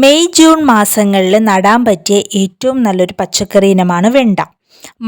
May June മാസങ്ങളിൽ നടാൻ പറ്റിയ ഏറ്റവും നല്ലൊരു പച്ചക്കറി ഇനമാണ് വെണ്ട.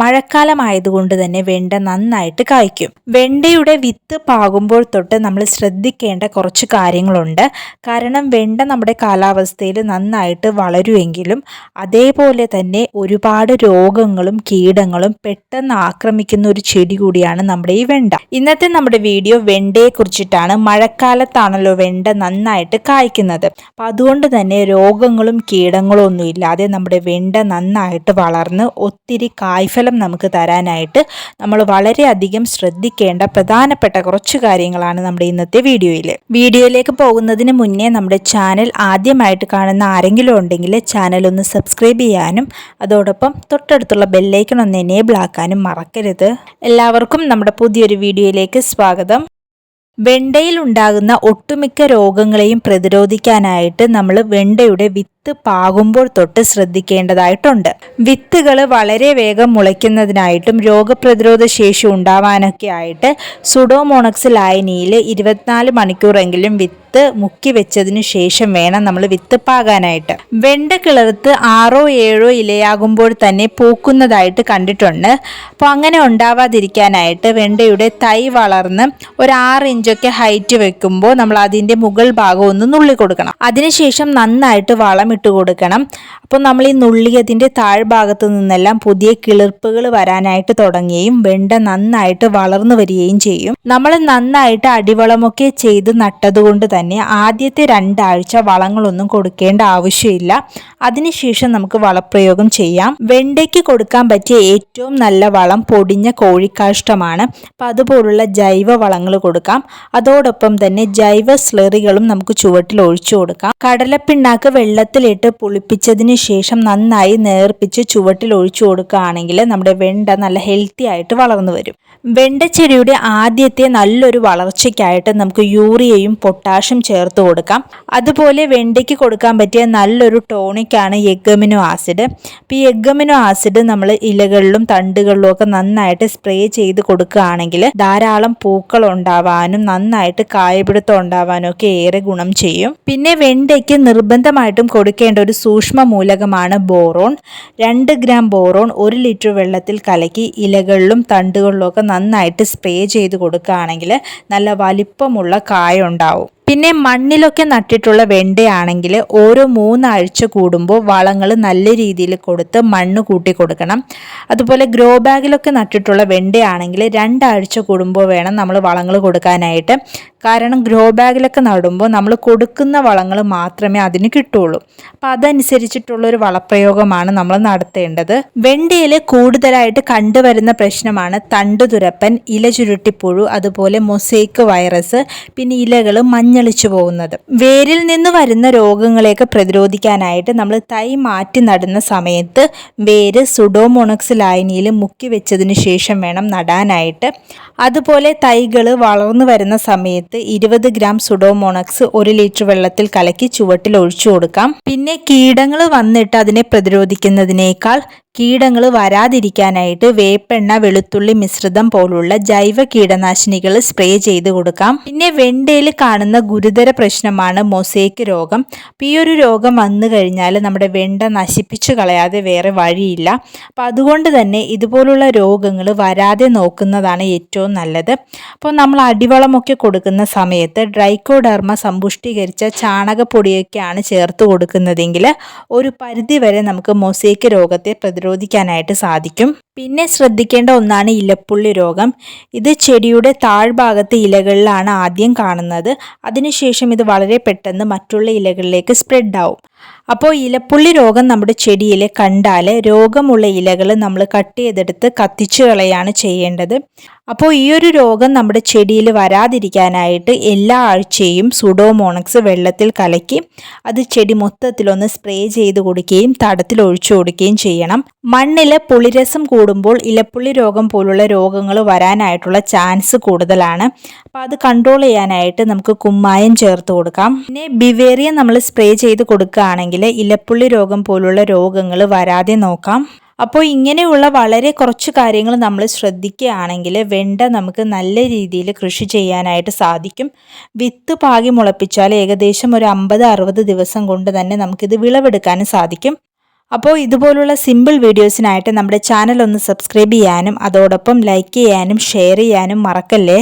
മഴക്കാലമായതുകൊണ്ട് തന്നെ വെണ്ട നന്നായിട്ട് കായ്ക്കും. വെണ്ടയുടെ വിത്ത് പാകുമ്പോൾ തൊട്ട് നമ്മൾ ശ്രദ്ധിക്കേണ്ട കുറച്ച് കാര്യങ്ങളുണ്ട്. കാരണം വെണ്ട നമ്മുടെ കാലാവസ്ഥയിൽ നന്നായിട്ട് വളരുമെങ്കിലും അതേപോലെ തന്നെ ഒരുപാട് രോഗങ്ങളും കീടങ്ങളും പെട്ടെന്ന് ആക്രമിക്കുന്ന ഒരു ചെടി കൂടിയാണ് നമ്മുടെ ഈ വെണ്ട. ഇന്നത്തെ നമ്മുടെ വീഡിയോ വെണ്ടയെ കുറിച്ചിട്ടാണ് മഴക്കാലത്താണല്ലോ വെണ്ട നന്നായിട്ട് കായ്ക്കുന്നത്. അപ്പം അതുകൊണ്ട് തന്നെ രോഗങ്ങളും കീടങ്ങളും ഒന്നും ഇല്ലാതെ നമ്മുടെ വെണ്ട നന്നായിട്ട് വളർന്ന് ഒത്തിരി കായ് കായ്ഫലം നമുക്ക് തരാനായിട്ട് നമ്മൾ വളരെയധികം ശ്രദ്ധിക്കേണ്ട പ്രധാനപ്പെട്ട കുറച്ച് കാര്യങ്ങളാണ് നമ്മുടെ ഇന്നത്തെ വീഡിയോയിൽ. വീഡിയോയിലേക്ക് പോകുന്നതിന് മുന്നേ നമ്മുടെ ചാനൽ ആദ്യമായിട്ട് കാണുന്ന ആരെങ്കിലും ഉണ്ടെങ്കിൽ ചാനൽ ഒന്ന് സബ്സ്ക്രൈബ് ചെയ്യാനും അതോടൊപ്പം തൊട്ടടുത്തുള്ള ബെല്ലൈക്കൺ ഒന്ന് എനേബിൾ ആക്കാനും മറക്കരുത്. എല്ലാവർക്കും നമ്മുടെ പുതിയൊരു വീഡിയോയിലേക്ക് സ്വാഗതം. വെണ്ടയിൽ ഉണ്ടാകുന്ന ഒട്ടുമിക്ക രോഗങ്ങളെയും പ്രതിരോധിക്കാനായിട്ട് നമ്മൾ വെണ്ടയുടെ വിത്ത് പാകുമ്പോൾ തൊട്ട് ശ്രദ്ധിക്കേണ്ടതായിട്ടുണ്ട്. വിത്തുകൾ വളരെ വേഗം മുളയ്ക്കുന്നതിനായിട്ടും രോഗപ്രതിരോധ ശേഷി ഉണ്ടാവാനൊക്കെ ആയിട്ട് സുഡോമോണക്സ് ലായനിയിൽ ഇരുപത്തിനാല് മണിക്കൂറെങ്കിലും വിത്ത് മുക്കി വെച്ചതിന് ശേഷം വേണം നമ്മൾ വിത്ത് പാകാനായിട്ട്. വെണ്ട കിളർത്ത് ആറോ ഏഴോ ഇലയാകുമ്പോൾ തന്നെ പൂക്കുന്നതായിട്ട് കണ്ടിട്ടുണ്ട്. അപ്പോൾ അങ്ങനെ ഉണ്ടാവാതിരിക്കാനായിട്ട് വെണ്ടയുടെ തൈ വളർന്ന് ഒരു ആറ് ഇഞ്ചൊക്കെ ഹൈറ്റ് വെക്കുമ്പോൾ നമ്മൾ അതിന്റെ മുകൾ ഭാഗം ഒന്ന് നുള്ളി കൊടുക്കണം. അതിനുശേഷം നന്നായിട്ട് വളം ഇട്ട് കൊടുക്കണം. അപ്പോൾ നമ്മൾ ഈ നുള്ളിയതിന്റെ താഴ്ഭാഗത്ത് നിന്നെല്ലാം പുതിയ കിളിർപ്പുകൾ വരാനായിട്ട് തുടങ്ങുകയും വെണ്ട നന്നായിട്ട് വളർന്നു വരികയും ചെയ്യും. നമ്മൾ നന്നായിട്ട് അടിവളമൊക്കെ ചെയ്ത് നട്ടതുകൊണ്ട് തന്നെ ആദ്യത്തെ രണ്ടാഴ്ച വളങ്ങളൊന്നും കൊടുക്കേണ്ട ആവശ്യമില്ല. അതിനുശേഷം നമുക്ക് വളപ്രയോഗം ചെയ്യാം. വെണ്ടയ്ക്ക് കൊടുക്കാൻ പറ്റിയ ഏറ്റവും നല്ല വളം പൊടിഞ്ഞ കോഴിക്കാഷ്ടമാണ്. അപ്പം അതുപോലുള്ള ജൈവ വളങ്ങൾ കൊടുക്കാം. അതോടൊപ്പം തന്നെ ജൈവ സ്ലറികളും നമുക്ക് ചുവട്ടിൽ ഒഴിച്ചു കൊടുക്കാം. കടലപ്പിണ്ണാക്ക് വെള്ളത്തിലിട്ട് പുളിപ്പിച്ചതിന് ശേഷം നന്നായി നേർപ്പിച്ച് ചുവട്ടിൽ ഒഴിച്ചു കൊടുക്കുകയാണെങ്കിൽ നമ്മുടെ വെണ്ട നല്ല ഹെൽത്തി ആയിട്ട് വളർന്നു വരും. വെണ്ടച്ചെടിയുടെ ആദ്യത്തെ നല്ലൊരു വളർച്ചയ്ക്കായിട്ട് നമുക്ക് യൂറിയയും പൊട്ടാഷ്യം ചേർത്ത് കൊടുക്കാം. അതുപോലെ വെണ്ടയ്ക്ക് കൊടുക്കാൻ പറ്റിയ നല്ലൊരു ടോണിക്കാണ് എഗമിനോ ആസിഡ് ഈ എഗമിനോ ആസിഡ് നമ്മൾ ഇലകളിലും തണ്ടുകളിലും ഒക്കെ നന്നായിട്ട് സ്പ്രേ ചെയ്ത് കൊടുക്കുകയാണെങ്കിൽ ധാരാളം പൂക്കൾ ഉണ്ടാവാനും നന്നായിട്ട് കായപിടുത്തം ഉണ്ടാവാനൊക്കെ ഏറെ ഗുണം ചെയ്യും. പിന്നെ വെണ്ടയ്ക്ക് നിർബന്ധമായിട്ടും കൊടുക്കേണ്ട ഒരു സൂക്ഷ്മ മൂലകമാണ് ബോറോൺ. രണ്ട് ഗ്രാം ബോറോൺ ഒരു ലിറ്റർ വെള്ളത്തിൽ കലക്കി ഇലകളിലും തണ്ടുകളിലും ഒക്കെ നന്നായിട്ട് സ്പ്രേ ചെയ്ത് കൊടുക്കുകയാണെങ്കിൽ നല്ല വലിപ്പമുള്ള കായ ഉണ്ടാവും. പിന്നെ മണ്ണിലൊക്കെ നട്ടിട്ടുള്ള വെണ്ടയാണെങ്കിൽ ഓരോ മൂന്നാഴ്ച കൂടുമ്പോൾ വളങ്ങൾ നല്ല രീതിയിൽ കൊടുത്ത് മണ്ണ് കൂട്ടി കൊടുക്കണം. അതുപോലെ ഗ്രോ ബാഗിലൊക്കെ നട്ടിട്ടുള്ള വെണ്ടയാണെങ്കിൽ രണ്ടാഴ്ച കൂടുമ്പോൾ വേണം നമ്മൾ വളങ്ങൾ കൊടുക്കാനായിട്ട്. കാരണം ഗ്രോ ബാഗിലൊക്കെ നടുമ്പോൾ നമ്മൾ കൊടുക്കുന്ന വളങ്ങൾ മാത്രമേ അതിന് കിട്ടുള്ളൂ. അപ്പം അതനുസരിച്ചിട്ടുള്ള ഒരു വളപ്രയോഗമാണ് നമ്മൾ നടത്തേണ്ടത്. വെണ്ടയിൽ കൂടുതലായിട്ട് കണ്ടുവരുന്ന പ്രശ്നമാണ് തണ്ടുതുരപ്പൻ ഇല ചുരുട്ടിപ്പുഴു അതുപോലെ മൊസൈക്ക് വൈറസ് പിന്നെ ഇലകൾ മഞ്ഞളിച്ചു പോകുന്നത്. വേരിൽ നിന്ന് വരുന്ന രോഗങ്ങളെയൊക്കെ പ്രതിരോധിക്കാനായിട്ട് നമ്മൾ തൈ മാറ്റി നടുന്ന സമയത്ത് വേര് സുഡോമോണക്സ് ലായനിയിൽ മുക്കി വെച്ചതിന് ശേഷം വേണം നടാനായിട്ട്. അതുപോലെ തൈകൾ വളർന്നു വരുന്ന സമയത്ത് ഇരുപത് ഗ്രാം സുഡോമോണക്സ് ഒരു ലിറ്റർ വെള്ളത്തിൽ കലക്കി ചുവട്ടിൽ ഒഴിച്ചു കൊടുക്കാം. പിന്നെ കീടങ്ങൾ വന്നിട്ട് അതിനെ പ്രതിരോധിക്കുന്നതിനേക്കാൾ കീടങ്ങൾ വരാതിരിക്കാനായിട്ട് വേപ്പെണ്ണ വെളുത്തുള്ളി മിശ്രിതം പോലുള്ള ജൈവ കീടനാശിനികൾ സ്പ്രേ ചെയ്ത് കൊടുക്കാം. പിന്നെ വെണ്ടയിൽ കാണുന്ന ഗുരുതര പ്രശ്നമാണ് മൊസേക്ക് രോഗം. അപ്പോൾ ഈ ഒരു രോഗം വന്നു കഴിഞ്ഞാൽ നമ്മുടെ വെണ്ട നശിപ്പിച്ചു കളയാതെ വേറെ വഴിയില്ല. അപ്പോൾ അതുകൊണ്ട് തന്നെ ഇതുപോലുള്ള രോഗങ്ങൾ വരാതെ നോക്കുന്നതാണ് ഏറ്റവും നല്ലത്. അപ്പോൾ നമ്മൾ അടിവളമൊക്കെ കൊടുക്കുന്ന സമയത്ത് ഡ്രൈക്കോഡർമ സമ്പുഷ്ടീകരിച്ച ചാണകപ്പൊടിയൊക്കെയാണ് ചേർത്ത് കൊടുക്കുന്നതെങ്കിൽ ഒരു പരിധി വരെ നമുക്ക് മൊസേക്ക് രോഗത്തെ പ്രതിരോധിക്കാം പ്രതിരോധിക്കാനായിട്ട് സാധിക്കും. പിന്നെ ശ്രദ്ധിക്കേണ്ട ഒന്നാണ് ഇലപ്പുള്ളി രോഗം. ഇത് ചെടിയുടെ താഴ്ഭാഗത്തെ ഇലകളിലാണ് ആദ്യം കാണുന്നത്. അതിനുശേഷം ഇത് വളരെ പെട്ടെന്ന് മറ്റുള്ള ഇലകളിലേക്ക് സ്പ്രെഡ് ആവും. അപ്പോൾ ഇലപ്പുള്ളി രോഗം നമ്മുടെ ചെടിയിൽ കണ്ടാൽ രോഗമുള്ള ഇലകൾ നമ്മൾ കട്ട് ചെയ്തെടുത്ത് കത്തിച്ചു കളയാണ് ചെയ്യേണ്ടത്. അപ്പോൾ ഈ ഒരു രോഗം നമ്മുടെ ചെടിയിൽ വരാതിരിക്കാനായിട്ട് എല്ലാ ആഴ്ചയും സുഡോമോണക്സ് വെള്ളത്തിൽ കലക്കി അത് ചെടി മൊത്തത്തിലൊന്ന് സ്പ്രേ ചെയ്ത് കൊടുക്കുകയും തടത്തിൽ ഒഴിച്ചു കൊടുക്കുകയും ചെയ്യണം. മണ്ണിൽ പുളിരസം കൂടുമ്പോൾ ഇലപ്പുള്ളി രോഗം പോലുള്ള രോഗങ്ങൾ വരാനായിട്ടുള്ള ചാൻസ് കൂടുതലാണ്. അപ്പോൾ അത് കൺട്രോൾ ചെയ്യാനായിട്ട് നമുക്ക് കുമ്മായം ചേർത്ത് കൊടുക്കാം. പിന്നെ ബിവേറിയ നമ്മൾ സ്പ്രേ ചെയ്ത് കൊടുക്കുകയാണെങ്കിൽ ഇലപ്പുള്ളി രോഗം പോലുള്ള രോഗങ്ങൾ വരാതെ നോക്കാം. അപ്പോൾ ഇങ്ങനെയുള്ള വളരെ കുറച്ച് കാര്യങ്ങൾ നമ്മൾ ശ്രദ്ധിക്കുകയാണെങ്കിൽ വെണ്ട നമുക്ക് നല്ല രീതിയിൽ കൃഷി ചെയ്യാനായിട്ട് സാധിക്കും. വിത്ത് പാകി മുളപ്പിച്ചാൽ ഏകദേശം ഒരു അമ്പത് അറുപത് ദിവസം കൊണ്ട് തന്നെ നമുക്കിത് വിളവെടുക്കാനും സാധിക്കും. അപ്പോൾ ഇതുപോലുള്ള സിമ്പിൾ വീഡിയോസിനായിട്ട് നമ്മുടെ ചാനൽ ഒന്ന് സബ്സ്ക്രൈബ് ചെയ്യാനും അതോടൊപ്പം ലൈക്ക് ചെയ്യാനും ഷെയർ ചെയ്യാനും മറക്കല്ലേ?